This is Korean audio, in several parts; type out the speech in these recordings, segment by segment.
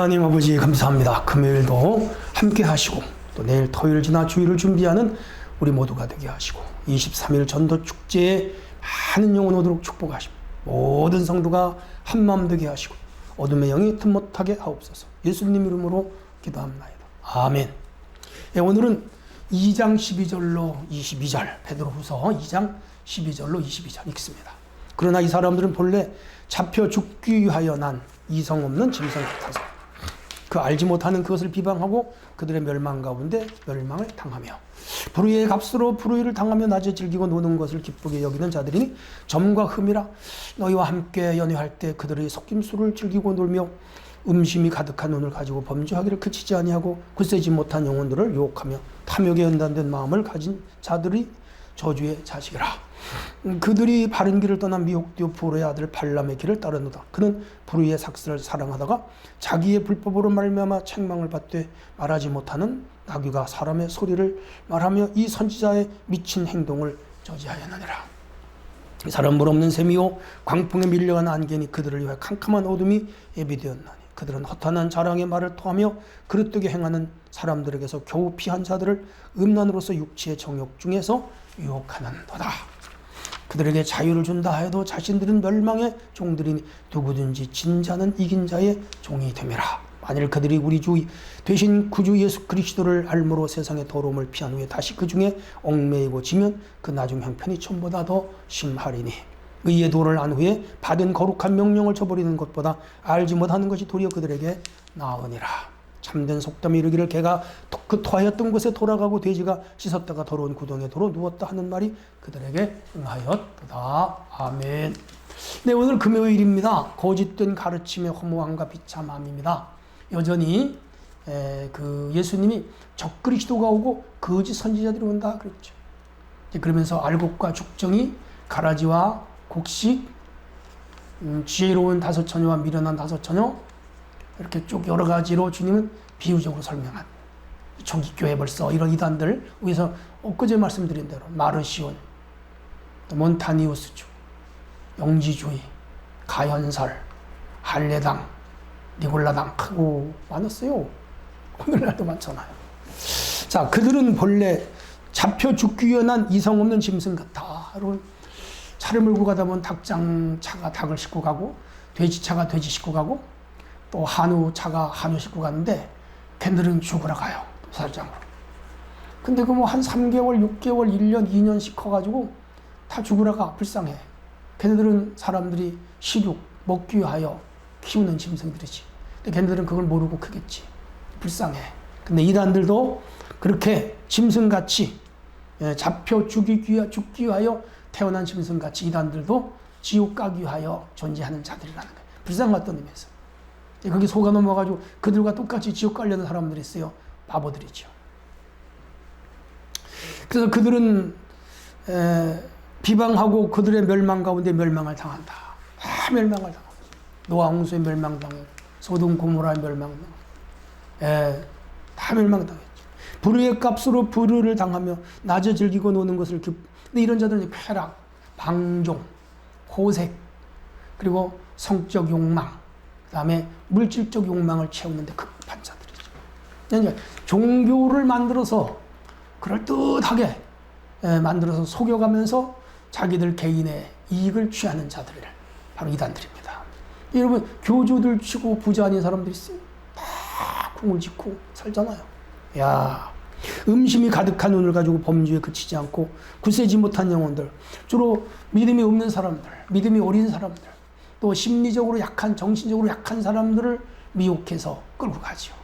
하나님 아버지 감사합니다. 금요일도 함께 하시고 또 내일 토요일 지나 주일을 준비하는 우리 모두가 되게 하시고 23일 전도 축제에 많은 영혼 오도록 축복하시고 모든 성도가 한마음 되게 하시고 어둠의 영이 틈 못하게 하옵소서. 예수님 이름으로 기도합나이다. 아멘. 예, 오늘은 2장 12절로 22절 베드로후서 2장 12절로 22절 읽습니다. 그러나 이 사람들은 본래 잡혀 죽기 위하여 난 이성 없는 짐승 같아서 그 알지 못하는 그것을 비방하고 그들의 멸망 가운데 멸망을 당하며 불의의 값으로 불의를 당하며 낮에 즐기고 노는 것을 기쁘게 여기는 자들이니 점과 흠이라 너희와 함께 연회할 때 그들의 속임수를 즐기고 놀며 음심이 가득한 눈을 가지고 범죄하기를 그치지 아니하고 굳세지 못한 영혼들을 유혹하며 탐욕에 연단된 마음을 가진 자들이 저주의 자식이라. 음, 그들이 바른 길을 떠나 미혹되어 불의 아들 발람의 길을 따르노다. 그는 불의의 삭스를 사랑하다가 자기의 불법으로 말미암아 책망을 받되 말하지 못하는 나귀가 사람의 소리를 말하며 이 선지자의 미친 행동을 저지하였느니라. 이 사람 물 없는 셈이요 광풍에 밀려간 안개니 그들을 위해 캄캄한 어둠이 예비되었나니 그들은 허탄한 자랑의 말을 토하며 그릇되게 행하는 사람들에게서 겨우 피한 자들을 음란으로서 육체의 정욕 중에서 유혹하는도다. 그들에게 자유를 준다 해도 자신들은 멸망의 종들이니 누구든지 진 자는 이긴 자의 종이 됨이라. 만일 그들이 우리 주 대신 구주 예수 그리스도를 알므로 세상의 더러움을 피한 후에 다시 그 중에 얽매이고 지면 그 나중 형편이 처음보다 더 심하리니 의의 도를 안 후에 받은 거룩한 명령을 저버리는 것보다 알지 못하는 것이 도리어 그들에게 나으니라. 참된 속담이 이르기를 개가 그 토하였던 곳에 돌아가고 돼지가 씻었다가 더러운 구덩이에 도로 누웠다 하는 말이 그들에게 응하였도다. 아멘. 네, 오늘 금요일입니다. 거짓된 가르침의 허무함과 비참함입니다. 여전히 에, 그 예수님이 적그리스도가 오고 거짓 선지자들이 온다 그랬죠. 그러면서 알곡과 죽정이 가라지와 곡식, 음, 지혜로운 다섯 처녀와 미련한 다섯 처녀 이렇게 쭉 여러 가지로 주님은 비유적으로 설명한 초기 교회 벌써 이런 이단들 위해서 엊그제 말씀드린 대로 마르시온, 몬타니우스주, 영지주의, 가현설, 할례당, 니골라당 크고 많았어요. 오늘날도 많잖아요. 자, 그들은 본래 잡혀 죽기 위한 이성 없는 짐승 같아. 차를 몰고 가다 보면 닭장 차가 닭을 싣고 가고 돼지 차가 돼지 싣고 가고 또 한우 차가 한우 싣고 가는데 걔들은 죽으러 가요. 도살장으로. 근데 그 뭐 한 3개월, 6개월, 1년, 2년씩 커가지고 다 죽으러 가. 불쌍해. 걔네들은 사람들이 식욕, 먹기 위하여 키우는 짐승들이지. 근데 걔네들은 그걸 모르고 크겠지. 불쌍해. 근데 이단들도 그렇게 짐승같이 예, 잡혀 죽이기, 죽기 위하여 태어난 짐승같이 이단들도 지옥 가기 위하여 존재하는 자들이라는 거예요. 불쌍했던 의미에서. 거기 속아 넘어가지고 그들과 똑같이 지옥 가려는 사람들이 있어요. 바보들이죠. 그래서 그들은 에, 비방하고 그들의 멸망 가운데 멸망을 당한다. 다 멸망을 당한다. 노아 홍수의 멸망당했고 소돔 고모라의 멸망당. 에, 다 멸망당했죠. 불의의 값으로 불의를 당하며 낮에 즐기고 노는 것을 기... 근데 이런 자들은 쾌락, 방종, 호색, 그리고 성적 욕망, 그 다음에 물질적 욕망을 채우는데 급한 자들이죠. 그러니까 종교를 만들어서 그럴듯하게 만들어서 속여가면서 자기들 개인의 이익을 취하는 자들을 바로 이단들입니다. 여러분 교주들 치고 부자 아닌 사람들이. 다 궁을 짓고 살잖아요. 야 음심이 가득한 눈을 가지고 범죄에 그치지 않고 굳세지 못한 영혼들 주로 믿음이 없는 사람들 믿음이 어린 사람들 또 심리적으로 약한 정신적으로 약한 사람들을 미혹해서 끌고 가죠.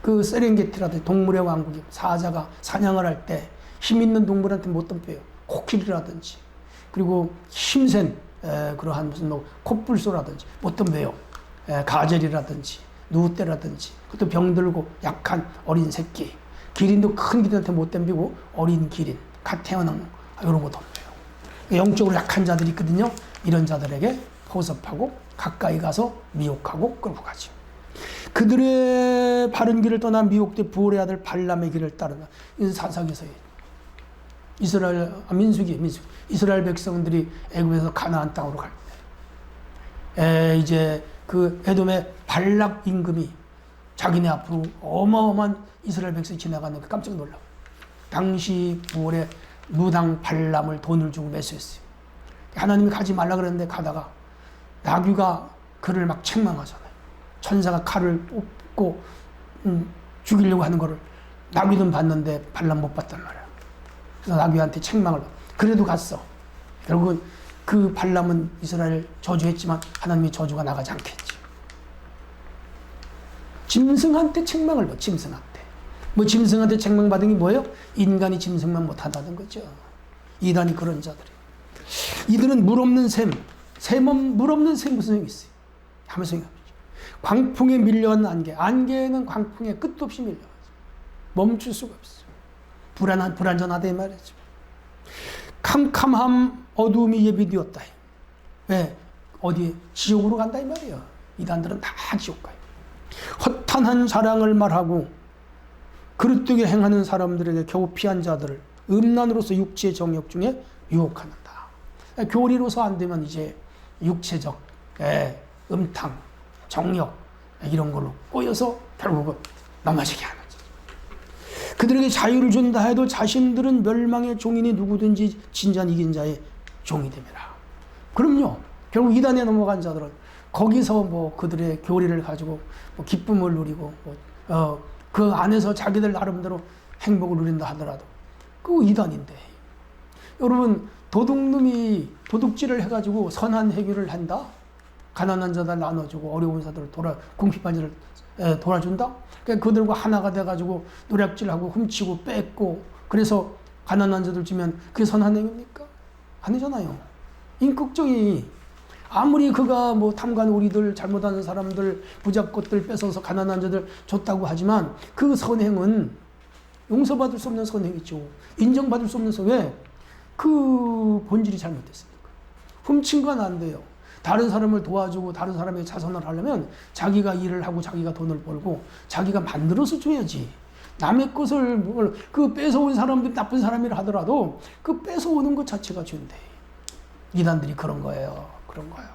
그 세렝게티라든지 동물의 왕국이 사자가 사냥을 할 때 힘 있는 동물한테 못 덤벼요. 코끼리라든지 그리고 힘센 에, 그러한 무슨 뭐 콧불소라든지 못 덤벼요. 에, 가젤이라든지 누떼라든지 그것도 병들고 약한 어린 새끼 기린도 큰 기린한테 못 덤비고 어린 기린 갓 태어난 이런 거 덤벼요. 영적으로 약한 자들이 있거든요. 이런 자들에게 포섭하고 가까이 가서 미혹하고 끌고 가죠. 그들의 바른 길을 떠난 미혹된 부올의 아들 발람의 길을 따르다. 이 사사기서의 이스라엘 아, 민수기 민수 이스라엘 백성들이 애굽에서 가나안 땅으로 갈 때, 에, 이제 그 에돔의 발락 임금이 자기네 앞으로 어마어마한 이스라엘 백성이 지나가는 게 깜짝 놀라. 당시 9월에 무당 발람을 돈을 주고 매수했어요. 하나님이 가지 말라 그랬는데 가다가 나귀가 그를 막 책망하잖아요. 천사가 칼을 뽑고 음, 죽이려고 하는 거를 나귀는 봤는데 발람 못 봤단 말이야. 그래서 나귀한테 책망을 받- 그래도 갔어. 결국은 그 발람은 이스라엘 저주했지만 하나님의 저주가 나가지 않겠지. 짐승한테 책망을 받, 짐승한테. 뭐 짐승한테 책망받은 게 뭐예요? 인간이 짐승만 못한다는 거죠. 이단이 그런 자들이. 이들은 물 없는 샘, 샘은 물 없는 샘 무슨 소용이 있어요? 소용이 없죠. 광풍에 밀려간 안개, 안개는 광풍에 끝도 없이 밀려가죠. 멈출 수가 없어요. 불안한, 불안전하다 이 말이죠. 캄캄함 어두움이 예비되었다. 왜? 어디 지옥으로 간다 이 말이에요. 이단들은 다 지옥 가요. 허탄한 자랑을 말하고 그릇되게 행하는 사람들에게 겨우 피한 자들을 음란으로서 육체의 정욕 중에 유혹하는다. 교리로서 안 되면 이제 육체적 예, 음탕, 정욕 이런 걸로 꼬여서 결국은 넘어지게 하는 거죠. 그들에게 자유를 준다 해도 자신들은 멸망의 종인이 누구든지 진전 이긴 자의 종이 됩니다. 그럼요. 결국 이단에 넘어간 자들은 거기서 뭐 그들의 교리를 가지고 뭐 기쁨을 누리고 뭐 어, 그 안에서 자기들 나름대로 행복을 누린다 하더라도 그 이단인데 여러분 도둑놈이 도둑질을 해가지고 선한 해결을 한다 가난한 자들 나눠주고 어려운 자들 돌아 궁핍한 자를 에, 돌아준다 그러니까 그들과 하나가 돼가지고 노략질하고 훔치고 뺏고 그래서 가난한 자들 주면 그게 선한 행위입니까 아니잖아요 인격적이 아무리 그가 뭐 탐관 우리들 잘못하는 사람들 부잡것들 뺏어서 가난한 자들 줬다고 하지만 그 선행은 용서받을 수 없는 선행이죠. 인정받을 수 없는 선. 왜? 그 본질이 잘못됐으니까. 훔친 건 안 돼요. 다른 사람을 도와주고 다른 사람의 자선을 하려면 자기가 일을 하고 자기가 돈을 벌고 자기가 만들어서 줘야지. 남의 것을 뭘, 그 뺏어온 사람들이 나쁜 사람이라 하더라도 그 뺏어오는 것 자체가 죄인데. 이단들이 그런 거예요. 그런 거예요.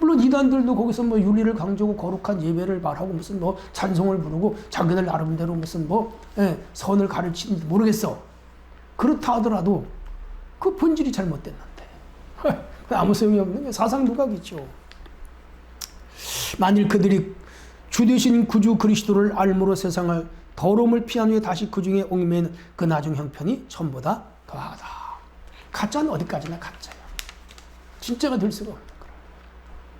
물론 이단들도 거기서 뭐 윤리를 강조하고 거룩한 예배를 말하고 무슨 뭐 찬송을 부르고 자기들 나름대로 무슨 뭐 예, 선을 가르치는지 모르겠어. 그렇다 하더라도 그 본질이 잘못됐는데 아무 소용이 없는 게 사상 누각이죠. 만일 그들이 주 되신 구주 그리스도를 알므로 세상을 더러움을 피한 후에 다시 그 중에 옹매는 그 나중 형편이 전보다 더하다. 가짜는 어디까지나 가짜야. 진짜가 될 수가 거라.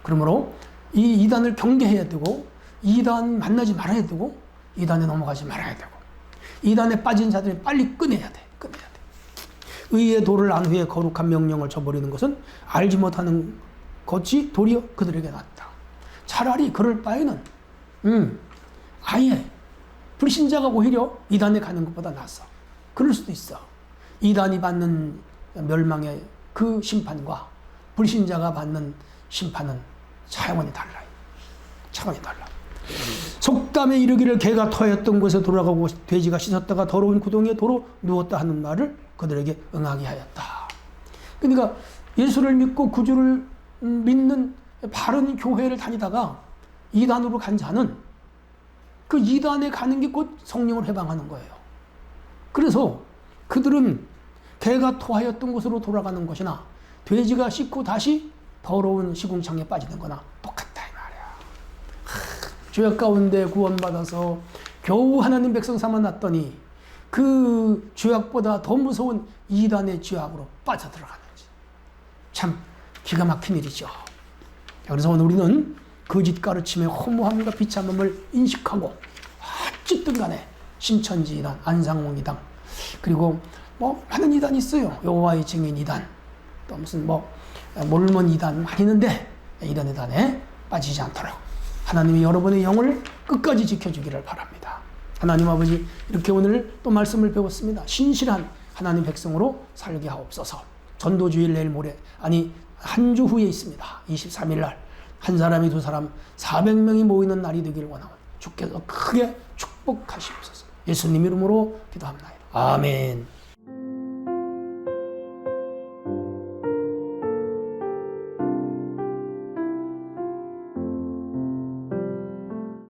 그러므로 이 이단을 경계해야 되고 이단 만나지 말아야 되고 이단에 넘어가지 말아야 되고 이단에 빠진 자들이 빨리 끊어야 돼. 끊어야 돼. 의의 도를 안 후에 거룩한 명령을 저버리는 것은 알지 못하는 것이 도리어 그들에게 낫다. 차라리 그럴 바에는 음, 아예 불신자가 오히려 이단에 가는 것보다 낫어. 그럴 수도 있어. 이단이 받는 멸망의 그 심판과 불신자가 받는 심판은 차원이 달라요. 차원이 달라. 속담에 이르기를 개가 터였던 곳에 돌아가고 돼지가 씻었다가 더러운 구덩이에 도로 누웠다 하는 말을 그들에게 응하게 하였다. 그러니까 예수를 믿고 구주를 믿는 바른 교회를 다니다가 이단으로 간 자는 그 이단에 가는 게 곧 성령을 해방하는 거예요. 그래서 그들은 개가 토하였던 곳으로 돌아가는 것이나 돼지가 씻고 다시 더러운 시궁창에 빠지는 거나 똑같다 이 말이야. 하, 죄악 가운데 구원받아서 겨우 하나님 백성 삼아놨더니 그 죄악보다 더 무서운 이단의 죄악으로 빠져들어가는지 참 기가 막힌 일이죠. 그래서 오늘 우리는 거짓 가르침의 허무함과 비참함을 인식하고 어쨌든 간에 신천지 이단, 안상홍 이단, 그리고 뭐 많은 이단이 있어요. 여호와의 증인 이단, 또 무슨 뭐 몰몬 이단 많이 있는데 이런 이단에 빠지지 않도록 하나님이 여러분의 영을 끝까지 지켜주기를 바랍니다. 하나님 아버지 이렇게 오늘 또 말씀을 배웠습니다. 신실한 하나님 백성으로 살게 하옵소서. 전도주일 내일 모레 아니 한 주 후에 있습니다. 23일 날 한 사람이 두 사람 400명이 모이는 날이 되기를 원하오. 주께서 크게 축복하시옵소서. 예수님 이름으로 기도합니다. 아멘.